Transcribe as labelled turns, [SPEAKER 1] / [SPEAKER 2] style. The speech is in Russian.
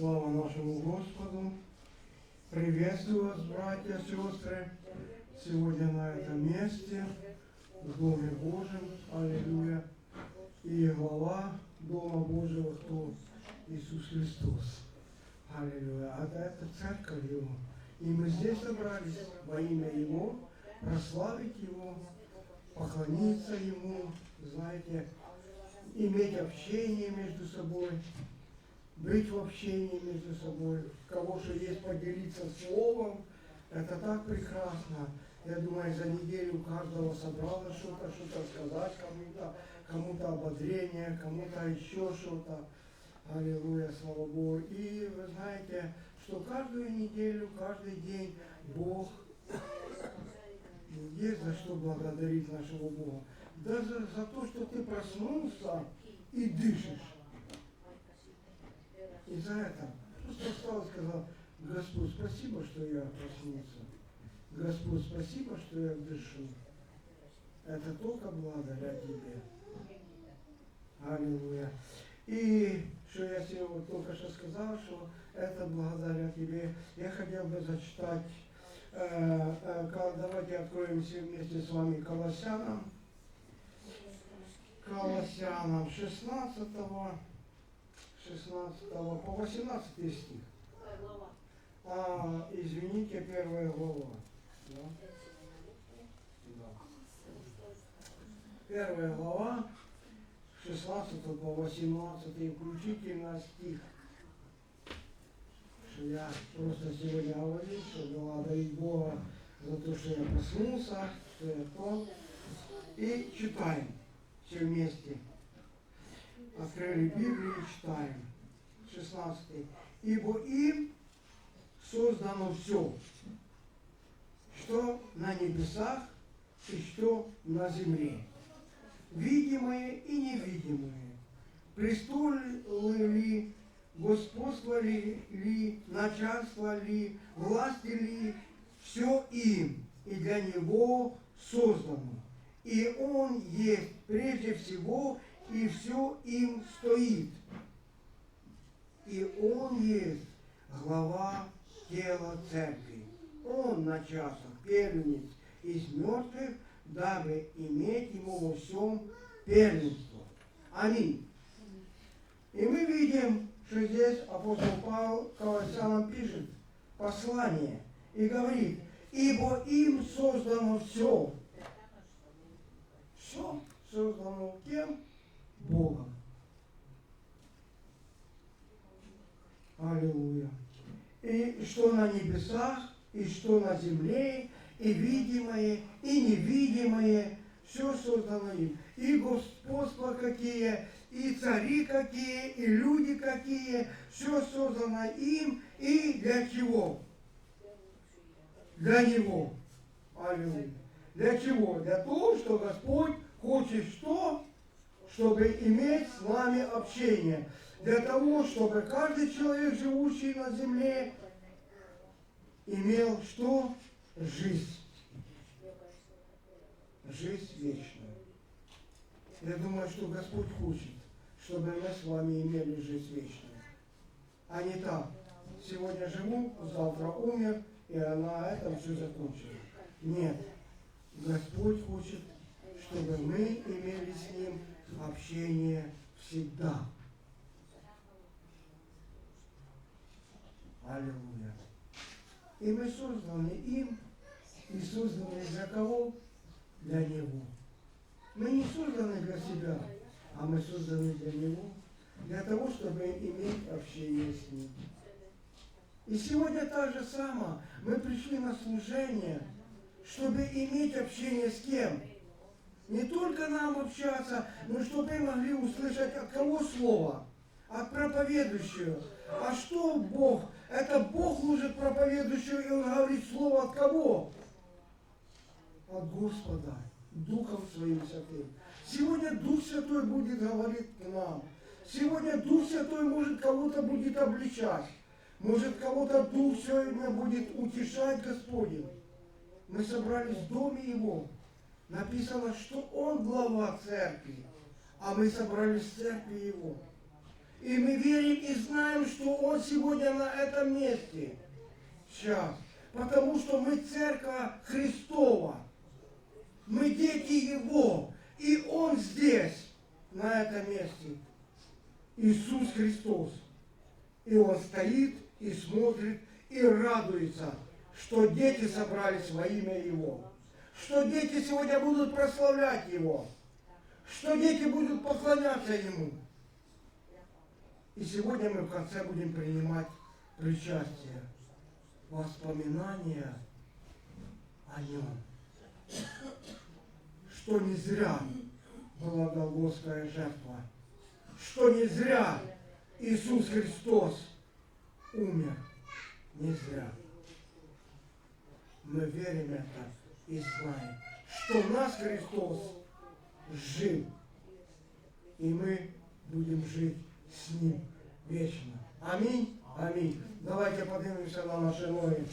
[SPEAKER 1] Слава нашему Господу. Приветствую вас, братья, сестры, сегодня на этом месте, в Доме Божьем. Аллилуйя. И глава Дома Божьего, кто Иисус Христос. Аллилуйя. А это церковь Его. И мы здесь собрались во имя Его, прославить Его, поклониться Ему, знаете, иметь общение между собой, быть в общении между собой, кого что есть поделиться словом, это так прекрасно. Я думаю, за неделю у каждого собралось что-то, что-то сказать кому-то, кому-то ободрение, кому-то еще что-то. Аллилуйя, слава Богу. И вы знаете, что каждую неделю, каждый день Бог есть за что благодарить нашего Бога. Даже за то, что ты проснулся и дышишь. За это просто встал и сказал, Господь, спасибо, что я проснулся. Господь, спасибо, что я дышу. Это только благодаря Тебе. Аллилуйя. И что я себе вот только что сказал, что это благодаря Тебе. Я хотел бы зачитать, э, э, давайте откроемся вместе с вами Колоссянам. Колоссянам 16, 16 по 18 стих. А, извините, первая глава. Да? Да. Первая глава, 16 по 18 включительно стих. Что я просто сегодня говорил, что благодарить Бога за то, что я проснулся, что я то. И читаем все вместе. Открыли Библию и читаем. 16. Ибо им создано все, что на небесах и что на земле, видимое и невидимое, престолы ли, господство ли, ли, начальство ли, власти ли, все им и для него создано. И он есть прежде всего, и все им стоит. И он есть глава тела церкви. Он начаток, первенец из мертвых, дабы иметь ему во всем первенство. Аминь. И мы видим, что здесь апостол Павел Колоссянам пишет послание и говорит, ибо им создано все. Все создано кем? Богом. Аллилуйя. И что на небесах, и что на земле, и видимое, и невидимое, все создано им. И господства какие, и цари какие, и люди какие, все создано им, и для чего? Для Него. Аллилуйя. Для чего? Для того, что Господь хочет что? Чтобы иметь с нами общение для того, чтобы каждый человек, живущий на земле, имел что? Жизнь. Жизнь вечную. Я думаю, что Господь хочет, чтобы мы с вами имели жизнь вечную. А не так. Сегодня живу, завтра умер, и на этом все закончено. Нет. Господь хочет, чтобы мы имели с Ним общение всегда. Аллилуйя. И мы созданы им, и созданы для кого? Для Него. Мы не созданы для себя, а мы созданы для Него, для того, чтобы иметь общение с Ним. И сегодня так же самое. Мы пришли на служение, чтобы иметь общение с кем? Не только нам общаться, но чтобы мы могли услышать от кого слово? От проповедующего. А что Бог это Бог служит проповедующему, и он говорит слово от кого? От Господа, Духом Своим Святым. Сегодня Дух Святой будет говорить к нам. Сегодня Дух Святой может кого-то будет обличать. Может кого-то Дух сегодня будет утешать Господень. Мы собрались в доме Его. Написано, что Он глава церкви, а мы собрались в церкви Его. И мы верим и знаем, что Он сегодня на этом месте. Сейчас. Потому что мы церковь Христова. Мы дети Его. И Он здесь, на этом месте. Иисус Христос. И Он стоит и смотрит и радуется, что дети собрались во имя Его. Что дети сегодня будут прославлять Его. Что дети будут поклоняться Ему. И сегодня мы в конце будем принимать причастие. Воспоминания о Нем. Что не зря была Голгофская жертва. Что не зря Иисус Христос умер. Не зря. Мы верим это и знаем, что в нас Христос жил, и мы будем жить с Ним вечно. Аминь, аминь. Давайте поднимемся на наши ноги.